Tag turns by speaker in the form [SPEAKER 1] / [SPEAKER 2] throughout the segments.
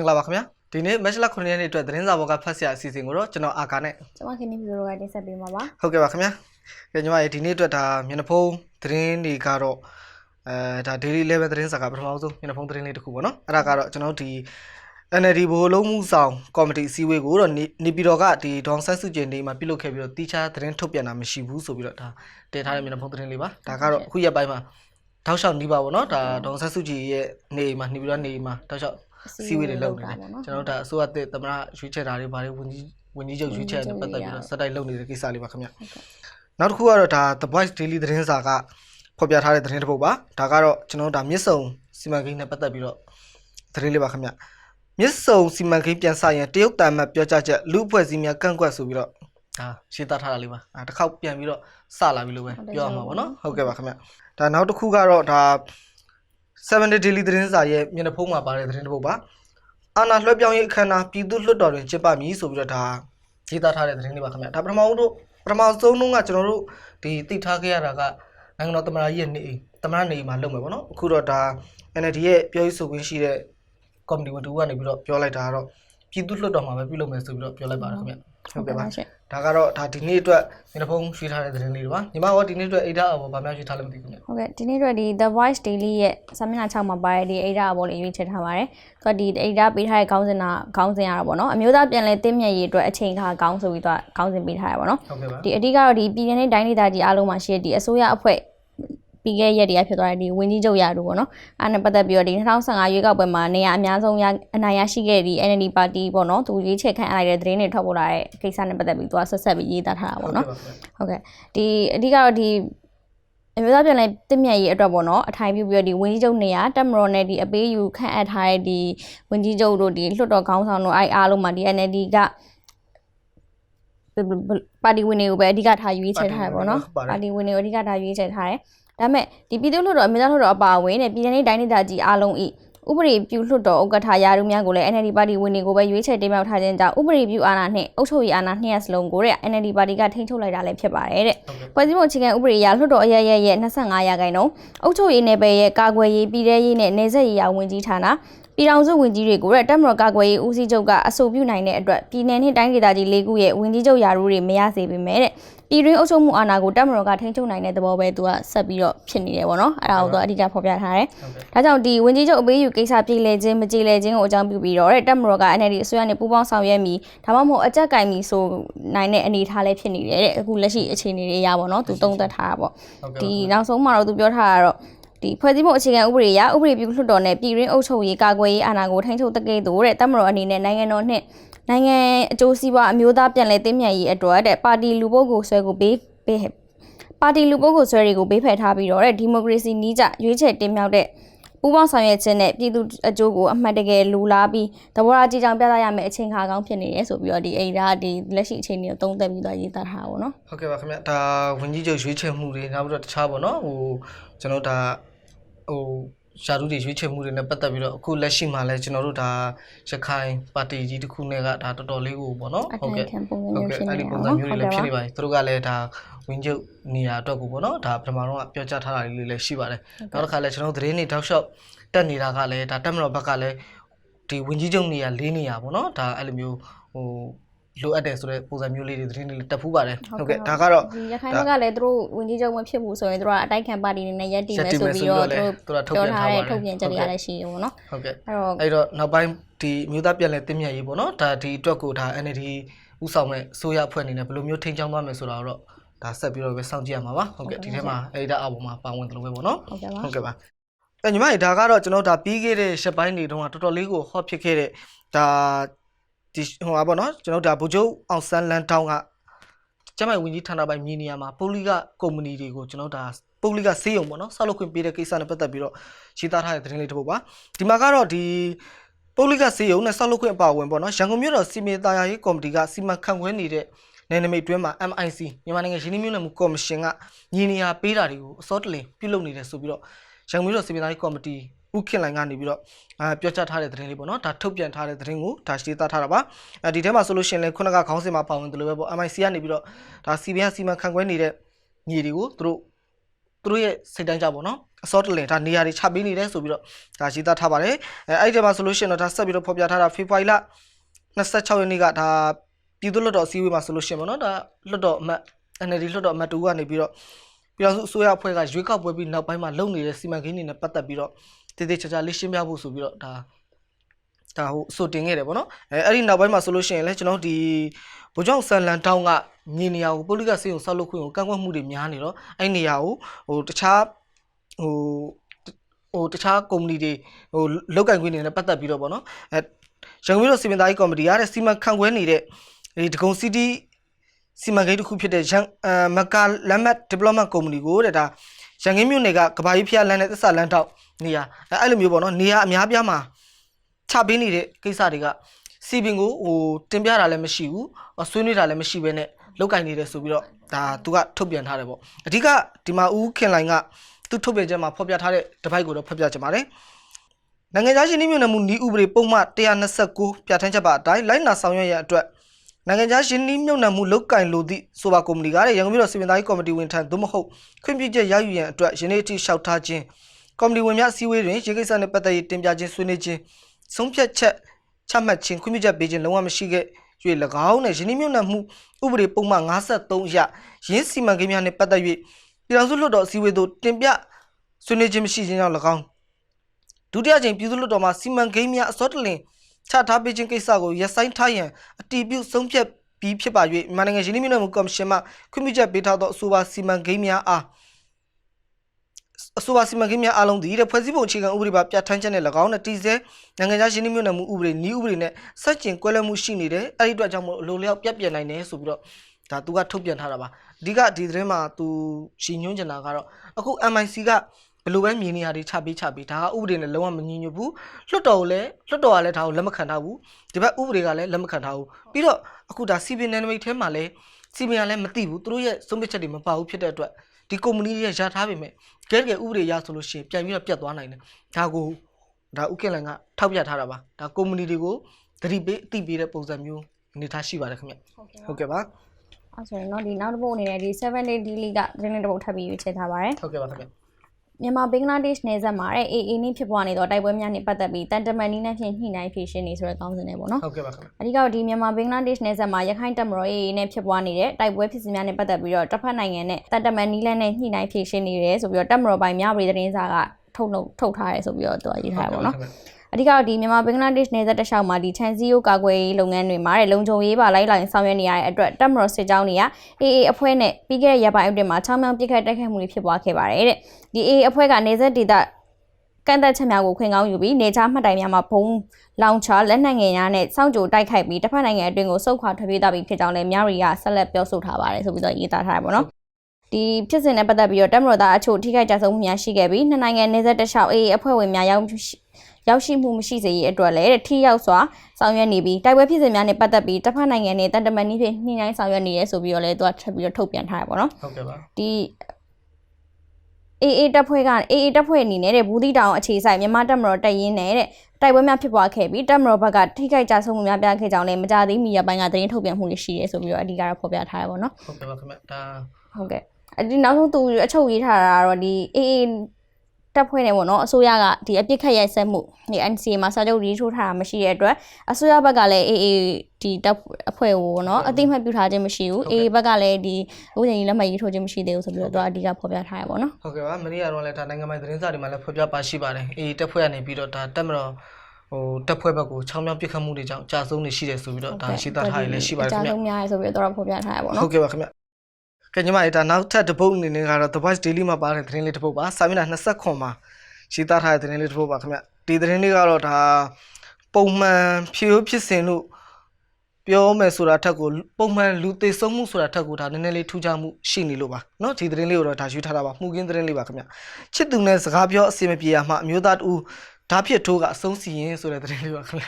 [SPEAKER 1] င်္ဂလာပါခင်ဗျာဒီနေ့မက်ရှလ9ရက်နေ့အတွက်သတင်းစာဘောကဖတ်ဆရာအစီအစဉ်ကိုတော့ကျွန်တော်အာကာနဲ့
[SPEAKER 2] ကျွန်မခင်ဗျဗီဒီယိုကတင်ဆက်ပေးမှာပါ
[SPEAKER 1] ဟုတ်ကဲ့ပါခင်ဗျာကဲညီမရေဒီနေ့အတွက်ဒါမျက်နှာဖုံးသတင်းတွေကတော့အဲဒါ daily level သတင်းစာကပထမဆုံးမျက်နှာဖုံးသတင်းလေးတစ်ခုပေါ့နော်အဲ့ဒါကတော့ကျွန်တော်တို့ဒီ NLD ဘိုလ်လုံးမှုဆောင်ကော်မတီအစည်းအဝေးကိုတော့နေနေပြည်တော်ကဒီဒေါန်ဆန်းစုကြည်နေမှာပြုလုပ်ခဲ့ပြီးတော့တီချာသတင်းထုတ်ပြန်တာမရှိဘူးဆိုပြီးတော့ဒါတည်ထားတဲ့မျက်နှာဖုံးသတင်းလေးပါဒါကတော့အခုရက်ပိုင်းမှာတောက်လျှောက်နှီးပါပေါ့နော်ဒါဒေါန်ဆန်းစုကြည်ရဲ့နေအိမ်မှာနေပြည်တော်နေအိမ်မှာတောက်လျှောက် စီဝေးတွေလုပ်နေတယ်ကျွန်တော်တို့ဒါအစိုးရတဲ့သမရရွေးချယ်တာတွေဗာတွေဝန်ကြီးဝန်ကြီးချုပ်ရွေးချယ်တဲ့ပတ်သက်ပြီးတော့စက်တိုက်လုပ်နေတဲ့ကိစ္စလေးပါခင်ဗျနောက်တစ်ခုကတော့ဒါ The Voice Daily သတင်းစာကဖော်ပြထားတဲ့သတင်းတစ်ပုဒ်ပါဒါကတော့ကျွန်တော်တို့ဒါမြစ်စုံစီမံကိန်းနဲ့ပတ်သက်ပြီးတော့သတင်းလေးပါခင်ဗျမြစ်စုံစီမံကိန်းပြန်ဆရင်တရုတ်တန်မှတ်ပြောကြားချက်လူအဖွဲ့အစည်းများကန့်ကွက်ဆိုပြီးတော့ဒါရှင်းသားထားတာလေးပါအဲတစ်ခေါက်ပြန်ပြီးတော့စလာပြီလို့ပဲပြောရမှာပေါ့နော်ဟုတ်ကဲ့ပါခင်ဗျဒါနောက်တစ်ခုကတော့ဒါ 7 day daily သတင်းစာရဲ့မျက်နှာဖုံးမှာပါတဲ့သတင်းတစ်ပုဒ်ပါအာဏာလွှဲပြောင်းရေးအခမ်းအနားပြည်သူ့လွှတ်တော်တွင်ကျင်းပမည်ဆိုပြီးတော့ဒါရေးသားထားတဲ့သတင်းတွေပါခင်ဗျာဒါပထမဦးတို့ပထမဆုံးတုန်းကကျွန်တော်တို့ဒီသိထားခဲ့ရတာကနိုင်ငံတော်သမ္မတကြီးရဲ့နေအိမ်သမ္မတနေအိမ်မှာလုပ်မယ်ပေါ့နော်အခုတော့ဒါ NLD ရဲ့ပြောရေးဆိုခွင့်ရှိတဲ့ကော်မတီဝင်တူကနေပြီးတော့ပြောလိုက်တာကတော့ပြည်သူ့လွှတ်တော်မှာပဲပြုလုပ်မယ်ဆိုပြီးတော့ပြောလိုက်ပါတယ်ခင်ဗျာ ဟုတ်ကဲ့ပါ
[SPEAKER 2] ရှင်
[SPEAKER 1] ဒါကတော့ဒါဒီနေ့အတွက်မျက်နှာဖုံးရွှေထားတဲ့သတင်းလေးတွေပါညီမရောဒီနေ့အတွက်အိဒါအဘောဗာများရွှေထားလည်းမသိဘူးခင်ဗျာ
[SPEAKER 2] ဟုတ်ကဲ့ဒီနေ့တော့ဒီ The Voice Daily ရဲ့စာမျက်နှာ6မှာပါတဲ့ဒီအိဒါအပေါ်လေးရွေးချယ်ထားပါတယ်သူကဒီအိဒါပေးထားတဲ့ခေါင်းစဉ်ကခေါင်းစဉ်ရတာပေါ့နော်အမျိုးသားပြန်လဲတင်းမြတ်ရေးအတွက်အချိန်ခါခေါင်းဆိုပြီးတော့ခေါင်းစဉ်ပေးထားရပါတော့
[SPEAKER 1] ဟုတ်ကဲ့ပါ
[SPEAKER 2] ဒီအဓိကတော့ဒီပြည်내နဲ့တိုင်းဒေသကြီးအားလုံးမှာရှိတဲ့ဒီအစိုးရအဖွဲ့ ပြီးခဲ့ရက်တည်းကဖြစ်သွားတဲ့ဒီဝင်းကြီးချုပ်ရာတို့ပေါ့နော်အားနဲ့ပတ်သက်ပြီးတော့ဒီ2015ရွေးကောက်ပွဲမှာနေရာအများဆုံးရအနိုင်ရရှိခဲ့တဲ့ဒီ NLD ပါတီပေါ့နော်သူရွေးချယ်ခံရလိုက်တဲ့သတင်းတွေထွက်ပေါ်လာတဲ့ကိစ္စနဲ့ပတ်သက်ပြီးသူကဆက်ဆက်ပြီးရေးသားထားတာပေါ့နော်ဟုတ်ကဲ့ဒီအဓိကတော့ဒီအမျိုးသားပြန်လဲတင့်မြတ်ရေးအတွက်ပေါ့နော်အထိုင်ပြုပြီးတော့ဒီဝင်းကြီးချုပ်နေရာတက်မတော်နဲ့ဒီအပေးယူခန့်အပ်ထားတဲ့ဒီဝင်းကြီးချုပ်တို့ဒီလွှတ်တော်ခေါင်းဆောင်တို့အဲ့အားလုံးမှာဒီ NLD ကပါတီဝင်တွေကိုပဲအဓိကထားရွေးချယ်ထားတယ်ပေါ့နော်ပါတီဝင်တွေကိုအဓိကထားရွေးချယ်ထားတယ် ဒါပေမဲ့ဒီပြည်သူ့လွှတ်တော်အမျိုးသားလွှတ်တော်အပါအဝင်နဲ့ပြည်내တိုင်းဒေသကြီးအားလုံးဤဥပဒေပြုလွှတ်တော်ဥက္ကဋ္ဌရာထူးများကိုလည်း NLD ပါတီဝင်တွေကိုပဲရွေးချယ်တင်မြှောက်ထားခြင်းကြောင့်ဥပဒေပြုအာဏာနှင့်အုပ်ချုပ်ရေးအာဏာနှစ်ရပ်စလုံးကိုတဲ့ NLD ပါတီကထိန်းချုပ်လိုက်တာလည်းဖြစ်ပါတယ်တဲ့ဖွဲ့စည်းပုံအခြေခံဥပဒေအရလွှတ်တော်အရရရဲ့25ရာခိုင်နှုန်းအုပ်ချုပ်ရေးနယ်ပယ်ရဲ့ကာကွယ်ရေးပြည်ထရေးနဲ့နေဆက်ရေးရာဝန်ကြီးဌာန ပြည်ထောင်စုဝန်ကြီးတွေကိုတဲ့တက်မတော်ကာကွယ်ရေးဦးစီးချုပ်ကအဆိုပြုနိုင်တဲ့အတွက်ပြည်내နဲ့တိုင်းဒေသကြီး၄ခုရဲ့ဝန်ကြီးချုပ်ရာထူးတွေမရစေပေမဲ့တဲ့ပြည်တွင်းအုပ်ချုပ်မှုအာဏာကိုတက်မတော်ကထိန်းချုပ်နိုင်တဲ့သဘောပဲသူကဆက်ပြီးတော့ဖြစ်နေတယ်ပေါ့နော်အဲ့ဒါကိုသူကအဓိကဖော်ပြထားတယ်
[SPEAKER 1] ဟုတ်ကဲ့
[SPEAKER 2] ဒါကြောင့်ဒီဝင်ကြီးချုပ်အပေးယူကိစ္စပြည်လဲခြင်းမကြည်လဲခြင်းကိုအကြောင်းပြုပြီးတော့တဲ့တက်မတော်က NLD အစိုးရနဲ့ပူးပေါင်းဆောင်ရွက်မိဒါမှမဟုတ်အကြက်ကင်မီဆိုနိုင်တဲ့အနေအထားလေးဖြစ်နေတယ်တဲ့အခုလက်ရှိအခြေအနေတွေအရပါတော့သူတုံးသက်ထားတာပေါ့
[SPEAKER 1] ဟုတ်ကဲ့
[SPEAKER 2] ဒီနောက်ဆုံးမှာတော့သူပြောထားတာတော့ ဒီဖွဲ့စည်းပုံအခြေခံဥပဒေအရဥပဒေပြုလွှတ်တော်နဲ့ပြည်တွင်းအုပ်ချုပ်ရေးကာကွယ်ရေးအာဏာကိုထိန်းချုပ်တကယ်တော့တဲ့တက်မတော်အနေနဲ့နိုင်ငံတော်နဲ့နိုင်ငံအကျိုးစီးပွားအမျိုးသားပြန်လည်သိမြတ်ရေးအတွက်တဲ့ပါတီလူပုဂ္ဂိုလ်ဆွဲကိုပေးပေးပါတီလူပုဂ္ဂိုလ်ဆွဲတွေကိုဘေးဖယ်ထားပြီးတော့တဲ့ဒီမိုကရေစီနီးကျရွေးချယ်တင်မြှောက်တဲ့ပူးပေါင်းဆောင်ရွက်ခြင်းနဲ့ပြည်သူအကျိုးကိုအမှတ်တကယ်လူလားပြီးသဘောထားကြည်ကြောင်ပြသရမယ့်အချိန်ခါကောင်းဖြစ်နေတယ်ဆိုပြီးတော့ဒီအိမ်ဒါဒီလက်ရှိအခြေအနေကိုသုံးသပ်ပြီးတော့ရေးသားထားတာပေါ့နော်
[SPEAKER 1] ဟုတ်ကဲ့ပါခင်ဗျဒါဝင်ကြီးချုပ်ရွေးချယ်မှုတွေနောက်ပြီးတော့တခြားပေါ့နော်ဟိုကျွန်တော်တို့ဒါ ဟိုရှာတူတွေရွေးချယ်မှုတွေနဲ့ပတ်သက်ပြီးတော့အခုလက်ရှိမှာလဲကျွန်တော်တို့ဒါရခိုင်ပါတီကြီးတစ်ခုနဲ့ကဒါတော်တော်လေးကိုပေါ့နော်
[SPEAKER 2] အ
[SPEAKER 1] ဟုတ်
[SPEAKER 2] ထိုင်
[SPEAKER 1] ကဲ့
[SPEAKER 2] ခံပုံစံ
[SPEAKER 1] ဟုတ်
[SPEAKER 2] မျိုး
[SPEAKER 1] ကဲ့
[SPEAKER 2] ဖြစ်
[SPEAKER 1] အဲ့
[SPEAKER 2] နေ
[SPEAKER 1] ဒီ
[SPEAKER 2] တယ်
[SPEAKER 1] ပုံ
[SPEAKER 2] ပေါ့
[SPEAKER 1] စံ
[SPEAKER 2] နော်
[SPEAKER 1] မျိုးတွေလည်းဖြစ်နေပါတယ်သူတို့ကလည်းဒါဝင်းချုပ်နေရာအတွက်ကိုပေါ့နော်ဒါပထမတော့ကပြောကြားထားတာလေးတွေလည်းရှိပါတယ်နောက်တစ်ခါလည်းကျွန်တော်တို့သတင်းတွေတောက်လျှောက်တက်နေတာကလည်းဒါတက်မတော်ဘက်ကလည်းဒီဝင်းကြီးချုပ်နေရာ၄နေရာပေါ့နော်ဒါအဲ့လိုမျိုးဟို လိုအပ်တယ်ဆိုတဲ့ပုံစံမျိုးလေးတွေသတင်းတွေလည်းတက်ဖူးပါတယ်ဟုတ်ကဲ့ဒါကတော့
[SPEAKER 2] ဒီရခိုင်ဘက်ကလည်းသူတို့ဝင်ကြီးချုပ်မဖြစ်ဘူးဆိုရင်သူတို့ကအတိုက်ခံပါတီတွေနဲ့ရက်တီမယ်ဆိုပြီးတော့သူတို့
[SPEAKER 1] သူတို့ထုတ်ပြန်ထားပါတယ်
[SPEAKER 2] ထုတ်ပြန်ချက်တွေကလည်းရှိရပါတော့
[SPEAKER 1] ဟုတ်ကဲ့
[SPEAKER 2] အဲ့တော့
[SPEAKER 1] အဲ့တော့နောက်ပိုင်းဒီမြို့သားပြန်လဲတင်းမြတ်ရေးပေါ့နော်ဒါဒီအတွက်ကိုဒါ NLD ဥဆောင်မဲ့အစိုးရအဖွဲ့အနေနဲ့ဘယ်လိုမျိုးထိန်းချောင်းသွားမယ်ဆိုတာတော့ဒါဆက်ပြီးတော့ပဲစောင့်ကြည့်ရမှာပါဟုတ်ကဲ့ဒီထဲမှာအဲ့ဒါအပေါ်မှာပါဝင်တယ်လို့ပဲပေါ့နော်
[SPEAKER 2] ဟုတ်ကဲ့ပါ
[SPEAKER 1] ဟုတ်ကဲ့ပါအဲ့ညီမကြီးဒါကတော့ကျွန်တော်ဒါပြီးခဲ့တဲ့ရှက်ပိုင်းတွေတုန်းကတော်တော်လေးကိုဟော့ဖြစ်ခဲ့တဲ့ဒါ ဒီဟိုပါပေါ့နော်ကျွန်တော်ဒါဘူကျုပ်အောင်ဆန်းလန်တောင်းကကျမဝင်ကြီးဌာနပိုင်းမြေနေရာမှာပုလိကကုမ္ပဏီတွေကိုကျွန်တော်ဒါပုလိကစေးရုံပေါ့နော်ဆောက်လုပ်ခွင့်ပေးတဲ့ကိစ္စနဲ့ပတ်သက်ပြီးတော့ရေးသားထားတဲ့သတင်းလေးတစ်ပုဒ်ပါဒီမှာကတော့ဒီပုလိကစေးရုံနဲ့ဆောက်လုပ်ခွင့်အပါအဝင်ပေါ့နော်ရန်ကုန်မြို့တော်စီမံသားယာရေးကော်မတီကစီမံခန့်ခွဲနေတဲ့နယ်နိမိတ်တွင်းမှာ MIC မြန်မာနိုင်ငံရင်းနှီးမြှုပ်နှံမှုကော်မရှင်ကညီနေရာပေးတာတွေကိုအစောတလင်ပြုလုပ်နေတယ်ဆိုပြီးတော့ရန်ကုန်မြို့တော်စီမံသားရေးကော်မတီ ဥခင်လိုင်ကနေပြီးတော့အာပြောကြားထားတဲ့သတင်းလေးပေါ့နော်ဒါထုတ်ပြန်ထားတဲ့သတင်းကိုဒါရှင်းသားထားတာပါအဲဒီထဲမှာဆိုလို့ရှိရင်လည်းခုနကခေါင်းစဉ်မှာပါဝင်တယ်လို့ပဲပေါ့ MIC ကနေပြီးတော့ဒါ CBN စီမံခန့်ခွဲနေတဲ့ညီတွေကိုသူတို့သူတို့ရဲ့စိတ်တိုင်းကြပေါ့နော်အစောတလင်ဒါနေရာတွေချပေးနေတယ်ဆိုပြီးတော့ဒါရေးသားထားပါတယ်အဲအဲ့ဒီထဲမှာဆိုလို့ရှိရင်တော့ဒါဆက်ပြီးတော့ဖော်ပြထားတာဖေဖော်ဝါရီလ26ရက်နေ့ကဒါပြည်သူ့လွှတ်တော်အစည်းအဝေးမှာဆိုလို့ရှိရင်ပေါ့နော်ဒါလွှတ်တော်အမတ် NLD လွှတ်တော်အမတ်တူကနေပြီးတော့ပြည်တော်စုအစိုးရအဖွဲ့ကရွေးကောက်ပွဲပြီးနောက်ပိုင်းမှာလုပ်နေတဲ့စီမံကိန်းတွေနဲ့ပတ်သက်ပြီးတော့ တည်တည်ချာချာလေးရှင်းပြဖို့ဆိုပြီးတော့ဒါဒါဟိုအဆိုတင်ခဲ့တယ်ပေါ့နော်အဲအဲ့ဒီနောက်ပိုင်းမှာဆိုလို့ရှိရင်လည်းကျွန်တော်တို့ဒီဗိုလ်ချုပ်ဆန်လန်တောင်းကမြေနေရာကိုပိုလိကစေုံဆောက်လုပ်ခွင့်ကိုကန့်ကွက်မှုတွေများနေတော့အဲ့နေရာကိုဟိုတခြားဟိုဟိုတခြားကုမ္ပဏီတွေဟိုလောက်ကင်ခွင့်တွေနဲ့ပတ်သက်ပြီးတော့ပေါ့နော်အဲရန်ကုန်မြို့တော်စီမံသားရေးကော်မတီကတဲ့စီမံခန့်ခွဲနေတဲ့ဒီဒဂုံစီတီစီမံကိန်းတစ်ခုဖြစ်တဲ့ရန်အမကာလမ်မတ် development company ကိုတဲ့ဒါရန်ကင်းမြို့နယ်ကကဘာကြီးဖျားလမ်းနဲ့သစ္စာလမ်းတောက် နေရာအဲအဲ့လိုမျိုးပေါ့နော်နေရာအများပြားမှာချပေးနေတဲ့ကိစ္စတွေကစီပင်ကိုဟိုတင်ပြတာလည်းမရှိဘူးအဆွေးနွေးတာလည်းမရှိဘဲနဲ့လောက်ကင်နေတယ်ဆိုပြီးတော့ဒါသူကထုတ်ပြန်ထားတယ်ပေါ့အဓိကဒီမှာဦးခင်လိုင်ကသူထုတ်ပြန်ချက်မှာဖော်ပြထားတဲ့တပိုက်ကိုတော့ဖော်ပြချင်ပါတယ်နိုင်ငံခြားရှင်နှိမ့်မြုံနယ်မှုဤဥပဒေပုံမှန်129ပြဋ္ဌာန်းချက်ပါအတိုင်းလိုက်နာဆောင်ရွက်ရန်အတွက်နိုင်ငံခြားရှင်နှိမ့်မြုံနယ်မှုလောက်ကင်လိုသည့်ဆိုပါကုမ္ပဏီကလည်းရန်ကုန်ပြည်တော်စီမံသားရေးကော်မတီဝင်ထံသို့မဟုတ်ခွင့်ပြုချက်ရယူရန်အတွက်ယနေ့အထိလျှောက်ထားခြင်း ကော်မတီဝင်များအစည်းအဝေးတွင်ရေကိစ္စနှင့်ပတ်သက်၍တင်ပြခြင်းဆွေးနွေးခြင်းဆုံးဖြတ်ချက်ချမှတ်ခြင်းခွင့်ပြုချက်ပေးခြင်းလုံးဝမရှိခဲ့၍၎င်းနဲ့ယင်းနှမြုံနယ်မှုဥပဒေပုံမှန်53အရရင်းစီမံကိန်းများနှင့်ပတ်သက်၍ပြည်ထောင်စုလွှတ်တော်အစည်းအဝေးသို့တင်ပြဆွေးနွေးခြင်းမရှိခြင်းကြောင့်၎င်းဒုတိယကြိမ်ပြည်သူ့လွှတ်တော်မှစီမံကိန်းများအစောတလင်ချထားပေးခြင်းကိစ္စကိုရပ်ဆိုင်းထားရန်အတည်ပြုဆုံးဖြတ်ပြီးဖြစ်ပါ၍မြန်မာနိုင်ငံယင်းနှမြုံနယ်မှုကော်မရှင်မှခွင့်ပြုချက်ပေးထားသောအဆိုပါစီမံကိန်းများအား အဆိုပါစီမံကိန်းများအားလုံးသည်တဲ့ဖွဲ့စည်းပုံအခြေခံဥပဒေပါပြဋ္ဌာန်းချက်နဲ့၎င်းနဲ့တည်ဆဲနိုင်ငံခြားရှင်းလင်းမြုံနယ်မှုဥပဒေနည်းဥပဒေနဲ့စက်ကျင်ကွဲလွဲမှုရှိနေတယ်အဲ့ဒီအတွက်ကြောင့်မို့အလိုလျောက်ပြတ်ပြတ်နိုင်တယ်ဆိုပြီးတော့ဒါသူကထုတ်ပြန်ထားတာပါအဓိကဒီသတင်းမှာသူရှင်းညွှန်းချင်တာကတော့အခု MIC ကဘယ်လိုပဲမြင်နေရတွေချပေးချပေးဒါကဥပဒေနဲ့လုံးဝမညီညွတ်ဘူးလွတ်တော်ကိုလည်းလွတ်တော်ကလည်းဒါကိုလက်မခံထားဘူးဒီဘက်ဥပဒေကလည်းလက်မခံထားဘူးပြီးတော့အခုဒါ CB Dynamic ထဲမှာလည်း CB ကလည်းမသိဘူးသူတို့ရဲ့ဆုံးဖြတ်ချက်တွေမပါဘူးဖြစ်တဲ့အတွက် ဒီကုမ္ပဏီတွေရထားပေမဲ့ကဲကဲဥပဒေရဆိုလို့ရှိရင်ပြန်ပြီးတော့ပြတ်သွားနိုင်တယ်ဒါကိုဒါဥက္ကလန်ကထောက်ပြထားတာပါဒါကုမ္ပဏီတွေကိုသတိပေးအသိပေးတဲ့ပုံစံမျိုးအနေထားရှိပါတယ်ခင်ဗျဟုတ်ကဲ့ပါ
[SPEAKER 2] အဲ့ဆိုရင်တော့ဒီနောက်တစ်ပုတ်အနေနဲ့ဒီ7 day daily ကသတင်းတစ်ပုတ်ထပ်ပြီးရွေးချယ်ထားပါတယ်
[SPEAKER 1] ဟုတ်ကဲ့ပါခင်ဗျ
[SPEAKER 2] မြန်မာဘင်္ဂလားဒေ့ရှ်နယ်စပ်မှာတဲ့ AA နဲ့ဖြစ်ပွားနေသောတိုက်ပွဲများနဲ့ပတ်သက်ပြီးတန်တမန်နီးနဲ့ဖြင့်ညှိနှိုင်းဖြေရှင်းနေဆိုတဲ့ကောင်းစဉ်တွေပေါ့နော်
[SPEAKER 1] ဟုတ်ကဲ့ပါခင်ဗျ
[SPEAKER 2] အဓိကတော့ဒီမြန်မာဘင်္ဂလားဒေ့ရှ်နယ်စပ်မှာရခိုင်တပ်မတော် AA နဲ့ဖြစ်ပွားနေတဲ့တိုက်ပွဲဖြစ်စဉ်များနဲ့ပတ်သက်ပြီးတော့တစ်ဖက်နိုင်ငံနဲ့တန်တမန်နီးလက်နဲ့ညှိနှိုင်းဖြေရှင်းနေတယ်ဆိုပြီးတော့တပ်မတော်ပိုင်းများပြည်သတင်းစာကထုတ်လုပ်ထုတ်ထားတယ်ဆိုပြီးတော့သူကရေးထားတယ်ပေါ့နော် အဓိကတော့ဒီမြန်မာဘင်္ဂလားဒေ့ရှ်နယ်စပ်တစ်လျှောက်မှာဒီချန်စီယိုကာကွယ်ရေးလုပ်ငန်းတွေမှာတဲ့လုံခြုံရေးပါလိုက်လိုက်ဆောင်ရွက်နေရတဲ့အတွက်တပ်မတော်စစ်ကြောင်းတွေက AA အဖွဲ့နဲ့ပြီးခဲ့တဲ့ရက်ပိုင်းအတွင်းမှာချောင်းမြောင်းပစ်ခတ်တိုက်ခိုက်မှုတွေဖြစ်ပွားခဲ့ပါတယ်တဲ့ဒီ AA အဖွဲ့ကနေဆက်ဒေသကန့်သက်ချက်များကိုခွင့်ကောင်းယူပြီးနေချားမှတ်တိုင်များမှာဘုံလောင်ချာလက်နက်ငယ်များနဲ့စောင့်ကြိုတိုက်ခိုက်ပြီးတစ်ဖက်နိုင်ငံအတွင်းကိုစုခွာထွက်ပြေးသွားပြီးဖြစ်ကြောင်းလည်းမြရီကဆက်လက်ပြောဆိုထားပါတယ်ဆိုပြီးတော့ရေးသားထားတယ်ပေါ့နော်ဒီဖြစ်စဉ်နဲ့ပတ်သက်ပြီးတော့တက်မတော်သားအချို့ထိခိုက်ကြဆုံးမှုများရှိခဲ့ပြီးနှစ်နိုင်ငံနေဆက်တစ်လျှောက် AA အဖွဲ့ဝင်များရောက် ရှိရောက်ရှိမှုမရှိစေရေးအတွက်လည်းတဲ့ထိရောက်စွာဆောင်ရွက်နေပြီးတိုက်ပွဲဖြစ်စဉ်များနဲ့ပတ်သက်ပြီးတစ်ဖက်နိုင်ငံနဲ့တန်တမန်နည်းဖြင့်နှိမ့်နှိုင်းဆောင်ရွက်နေရဲဆိုပြီးတော့လည်းသူကထပ်ပြီးတော့ထုတ်ပြန်ထားတယ်ပေါ့နော်
[SPEAKER 1] ဟုတ်ကဲ့ပါ
[SPEAKER 2] ဒီ AA တပ်ဖွဲ့က AA တပ်ဖွဲ့အနေနဲ့တဲ့ဘူးတီတောင်အခြေဆိုင်မြန်မာတပ်မတော်တပ်ရင်းနဲ့တဲ့တိုက်ပွဲများဖြစ်ပွားခဲ့ပြီးတပ်မတော်ဘက်ကထိခိုက်ကြဆုံးမှုများပြခဲ့ကြောင်းလည်းမကြသေးမီရပိုင်းကသတင်းထုတ်ပြန်မှုတွေရှိရဲဆိုပြီးတော့အဓိကတော့ဖော်ပြထားရပါတော့
[SPEAKER 1] ဟုတ်ကဲ့ပါခင်ဗျဒါ
[SPEAKER 2] ဟုတ်ကဲ့အဒီနောက်ဆုံးသူအချုပ်ရေးထားတာကတော့ဒီအေးအေး တပ်ဖွဲ့နေပေါ့နော်အစိုးရကဒီအပြစ်ခတ်ရိုက်စက်မှုဒီ NCA မှာစာချုပ်ရေးထိုးထားတာမရှိတဲ့အတွက်အစိုးရဘက်ကလည်းအေးအေးဒီတပ်အဖွဲ့ကိုပေါ့နော်အတိမတ်ပြုထားခြင်းမရှိဘူးအေးအေးဘက်ကလည်းဒီဥပဒေကြီးလက်မှတ်ရေးထိုးခြင်းမရှိသေးဘူးဆိုပြီးတော့သူကအဓိကဖော်ပြထားရပါတော့
[SPEAKER 1] ဟုတ်ကဲ့ပါမနေ့ကတော့လည်းဒါနိုင်ငံပိုင်သတင်းစာတွေမှာလည်းဖော်ပြပါရှိပါတယ်အေးတက်ဖွဲ့ကနေပြီးတော့ဒါတက်မတော်ဟိုတက်ဖွဲ့ဘက်ကိုချောင်းမြောင်းပစ်ခတ်မှုတွေကြောင့်ကြာဆုံးနေရှိတယ်ဆိုပြီးတော့ဒါရှိသားထားရလည်းရှိပါတယ်ခင်ဗျ
[SPEAKER 2] အကြဆုံးများရဆိုပြီးတော့ဖော်ပြထားရပါတော့
[SPEAKER 1] ဟုတ်ကဲ့ပါခင်ဗျ ကဲညီမလေးဒါနောက်ထပ်တစ်ပုတ်အနေနဲ့ကတော့ The Voice Daily မှာပါတဲ့သတင်းလေးတစ်ပုတ်ပါစာမျက်နှာ29မှာရေးသားထားတဲ့သတင်းလေးတစ်ပုတ်ပါခင်ဗျဒီသတင်းလေးကတော့ဒါပုံမှန်ဖြိုးဖြစ်စဉ်လို့ပြောမယ်ဆိုတာထက်ကိုပုံမှန်လူသိဆုံးမှုဆိုတာထက်ကိုဒါနည်းနည်းလေးထူးခြားမှုရှိနေလို့ပါเนาะဒီသတင်းလေးကိုတော့ဒါယူထားတာပါမှုကင်းသတင်းလေးပါခင်ဗျချစ်သူနဲ့စကားပြောအစီအမပြေရမှအမျိုးသားတူဓာဖြစ်ထိုးကအဆုံးစီရင်ဆိုတဲ့သတင်းလေးပါခင်ဗျ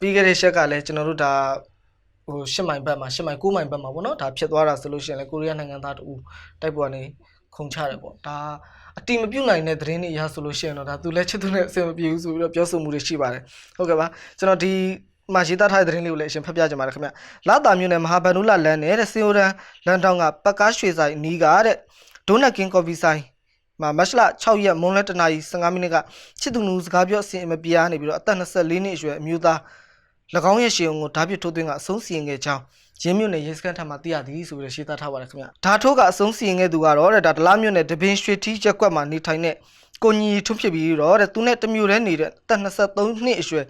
[SPEAKER 1] ပြီးခဲ့တဲ့ရှက်ကလည်းကျွန်တော်တို့ဒါ ဟိုရှစ်မိုင်ဘက်မှာရှစ်မိုင်ကိုးမိုင်ဘက်မှာပေါ့နော်ဒါဖြစ်သွားတာဆိုလို့ရှိရင်လည်းကိုရီးယားနိုင်ငံသားတူတိုက်ပေါ်ကနေခုန်ချတယ်ပေါ့ဒါအတိမပြုတ်နိုင်တဲ့သတင်းတွေအရဆိုလို့ရှိရင်တော့ဒါသူလည်းချစ်သူနဲ့အဆင်မပြေဘူးဆိုပြီးတော့ပြောဆိုမှုတွေရှိပါတယ်ဟုတ်ကဲ့ပါကျွန်တော်ဒီမှာရေးသားထားတဲ့သတင်းလေးကိုလည်းအရှင်ဖတ်ပြကြပါမယ်ခင်ဗျလာတာမျိုးနဲ့မဟာဗန္ဓုလလန်နဲ့တဲ့စင်ယိုရန်လန်တောင်ကပကားရွှေဆိုင်နီးကတဲ့ဒိုနတ်ကင်းကော်ဖီဆိုင်မှာမတ်လ6ရက်မွန်းလယ်တနာရီ15မိနစ်ကချစ်သူနူစကားပြောအစဉ်အမပြေးနေပြီးတော့အသက်24နှစ်အရွယ်အမျိုးသား၎ င်းရဲ့ရှင်ုံကိုဓာတ်ပြထိုးသွင်းကအဆုံးစီရင်ခဲ့ကြောင်းရင်းမြို့နယ်ရဲစခန်းထံမှသိရသည်ဆိုပြီးရှင်းသားထားပါတယ်ခင်ဗျဓာတ်ထိုးကအဆုံးစီရင်ခဲ့သူကတော့တဲ့ဒါဒလားမြို့နယ်တပင်းရွှေထီးရက်ကွက်မှာနေထိုင်တဲ့ကိုညီထွန်းဖြစ်ပြီးတော့တဲ့သူနဲ့တမျိုးတည်းနေတဲ့အသက်23နှစ်အရွယ်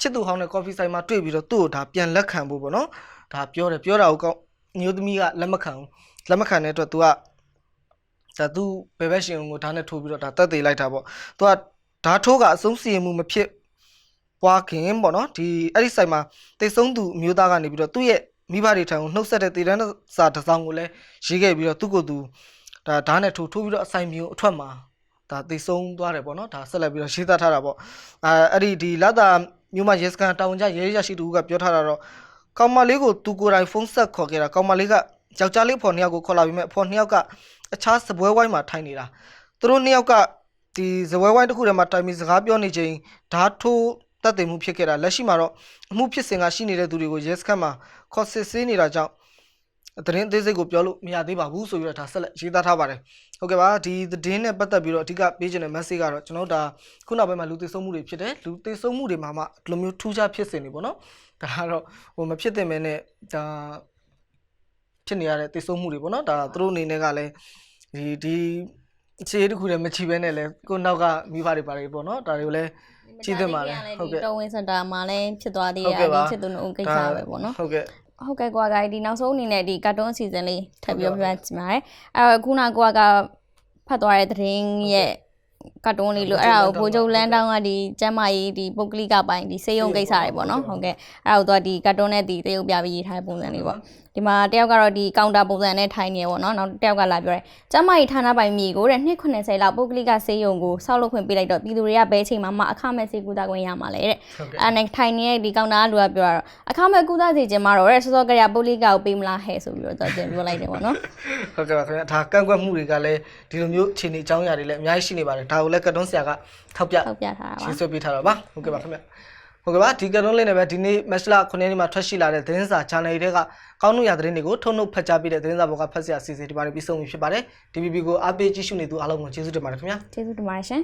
[SPEAKER 1] ချစ်သူဟောင်းတဲ့ကော်ဖီဆိုင်မှာတွေ့ပြီးတော့သူ့ကိုဒါပြန်လက်ခံဖို့ပေါ့နော်ဒါပြောတယ်ပြောတာကိုကောင်းမျိုးသမီးကလက်မခံဘူးလက်မခံတဲ့အတွက် तू ကဒါသူဘယ်ဘက်ရှင်ကိုဓာတ်နဲ့ထိုးပြီးတော့ဒါတက်သေးလိုက်တာပေါ့သူကဓာတ်ထိုးကအဆုံးစီရင်မှုမဖြစ် ပွားခင်ပေါ့နော်ဒီအဲ့ဒီဆိုင်မှာတိတ်ဆုံးသူအမျိုးသားကနေပြီးတော့သူ့ရဲ့မိဘတွေထံကိုနှုတ်ဆက်တဲ့တည်တန်းစာတစ်စောင်ကိုလည်းရေးခဲ့ပြီးတော့သူ့ကိုယ်သူဒါဓာတ်နဲ့ထိုးထိုးပြီးတော့အဆိုင်မျိုးအထွက်မှာဒါတိတ်ဆုံးသွားတယ်ပေါ့နော်ဒါဆက်လက်ပြီးတော့ရေးသားထားတာပေါ့အဲအဲ့ဒီဒီလာတာမြို့မှာရဲစခန်းတာဝန်ကျရဲရရှိသူကပြောထားတာတော့ကောင်မလေးကိုသူကိုယ်တိုင်ဖုန်းဆက်ခေါ်ခဲ့တာကောင်မလေးကယောက်ျားလေးဖော်နှစ်ယောက်ကိုခေါ်လာပြီးမြဲဖော်နှစ်ယောက်ကအခြားစပွဲဝိုင်းမှာထိုင်နေတာသူတို့နှစ်ယောက်ကဒီစပွဲဝိုင်းတစ်ခုထဲမှာတိုင်ပြီးစကားပြောနေချိန်ဓာတ်ထိုး တက်တယ်မှုဖြစ်ခဲ့တာလက်ရှိမှာတော့အမှုဖြစ်စဉ်ကရှိနေတဲ့သူတွေကိုရဲစခန်းမှာခေါ်စစ်ဆေးနေတာကြောင့်သတင်းအသေးစိတ်ကိုပြောလို့မရသေးပါဘူးဆိုပြီးတော့ဒါဆက်လက်ရေးသားထားပါတယ်ဟုတ်ကဲ့ပါဒီသတင်းနဲ့ပတ်သက်ပြီးတော့အဓိကပေးချင်တဲ့ message ကတော့ကျွန်တော်တို့ဒါခုနောက်ပိုင်းမှာလူသိဆုံးမှုတွေဖြစ်တယ်လူသိဆုံးမှုတွေမှာမှဒီလိုမျိုးထူးခြားဖြစ်စဉ်တွေပေါ့နော်ဒါကတော့ဟိုမဖြစ်သင့်မဲနဲ့ဒါဖြစ်နေရတဲ့တိတ်ဆုံးမှုတွေပေါ့နော်ဒါသူတို့အနေနဲ့ကလည်းဒီဒီအခြေအနေတစ်ခုတည်းမချီဘဲနဲ့လဲကိုနောက်ကမိဘတွေပါတယ်ပေါ့နော်ဒါတွေကိုလည်းကြည့်သင့်ပါတယ်ဟုတ်ကဲ့
[SPEAKER 2] တော်ဝင်စင်တာမှာလည်းဖြစ်သွားသေး
[SPEAKER 1] ဟုတ်
[SPEAKER 2] ရ
[SPEAKER 1] ကဲ့ပါ
[SPEAKER 2] ဒီချစ်သူတို့ကိစ္စပဲပေါ့နော်
[SPEAKER 1] ဟုတ်ကဲ့
[SPEAKER 2] ဟုတ်ကဲ့ကွာဂိုင်ဒီနောက်ဆုံးအနေနဲ့ဒီကာတွန်းအစီအစဉ်လေးထပ်ပြီးတော့ပြပြချင်ပါတယ်အဲ့တော့ခုနကွာကဖတ်သွားတဲ့သတင်းရဲ့ ကာတွန်းလေးလို့အဲ့ဒါကိုဘိုးချုပ်လန်းတောင်းကဒီကျမ်းမာရေးဒီပုတ်ကလိကပိုင်းဒီစေယုံကိစ္စတွေပေါ့နော်ဟုတ်ကဲ့အဲ့ဒါကိုသူကဒီကာတွန်းနဲ့ဒီသေယုတ်ပြပြီးရေးထားတဲ့ပုံစံလေးပေါ့ဒီမှာတယောက်ကတော့ဒီကောင်တာပုံစံနဲ့ထိုင်နေရပေါ့နော်နောက်တယောက်ကလာပြောတယ်ကျမ်းမာရေးဌာနပိုင်းမြေကိုတဲ့290လောက်ပုတ်ကလိကစေယုံကိုဆောက်လုပ်ခွင့်ပေးလိုက်တော့ပြည်သူတွေကဘယ်ချိန်မှမအခမဲ့စေကူတာခွင့်ရမှာလဲတဲ့
[SPEAKER 1] ဟုတ်ကဲ့
[SPEAKER 2] အဲ့နဲ့ထိုင်နေတဲ့ဒီကောင်တာကလူကပြောတာတော့အခမဲ့ကုသစီခြင်းမှာတော့တဲ့စောစောကရပုတ်လိကကိုပေးမလားဟဲ့ဆိုပြီးတော့သူကတင်ပြောလိုက်တယ်ပေါ့နော်
[SPEAKER 1] ဟုတ်ကဲ့ပါခင်ဗျာဒါကန့်ကွက်မှုတွေကလည်းဒီလိုမျိုးအခြေအနေအကြောင်းအရာတွေလည်းအများကြီးရှိနေပါတယ်ဒါကိုလည်းကတ်တွန်းဆရာကထောက်ပြ
[SPEAKER 2] ထောက်ပြထားတာပါ
[SPEAKER 1] ရှင်းဆွဲပေးထားတော့ပါဟုတ်ကဲ့ပါခင်ဗျာဟုတ်ကဲ့ပါဒီကတ်တွန်းလေးနဲ့ပဲဒီနေ့မက်စလာ9ရက်နေ့မှာထွက်ရှိလာတဲ့သတင်းစာ channel တွေကကောင်းနှုတ်ရသတင်းတွေကိုထုံနှုတ်ဖတ်ကြားပေးတဲ့သတင်းစာဘောကဖတ်ဆရာစီစီဒီပါနေပြီးဆုံးပြီဖြစ်ပါတယ် DVB ကိုအားပေးကြည့်ရှုနေသူအားလုံးကိုကျေးဇူးတင်ပါတယ်ခင်ဗျာ
[SPEAKER 2] ကျေးဇူးတင်ပါတယ်ရှင်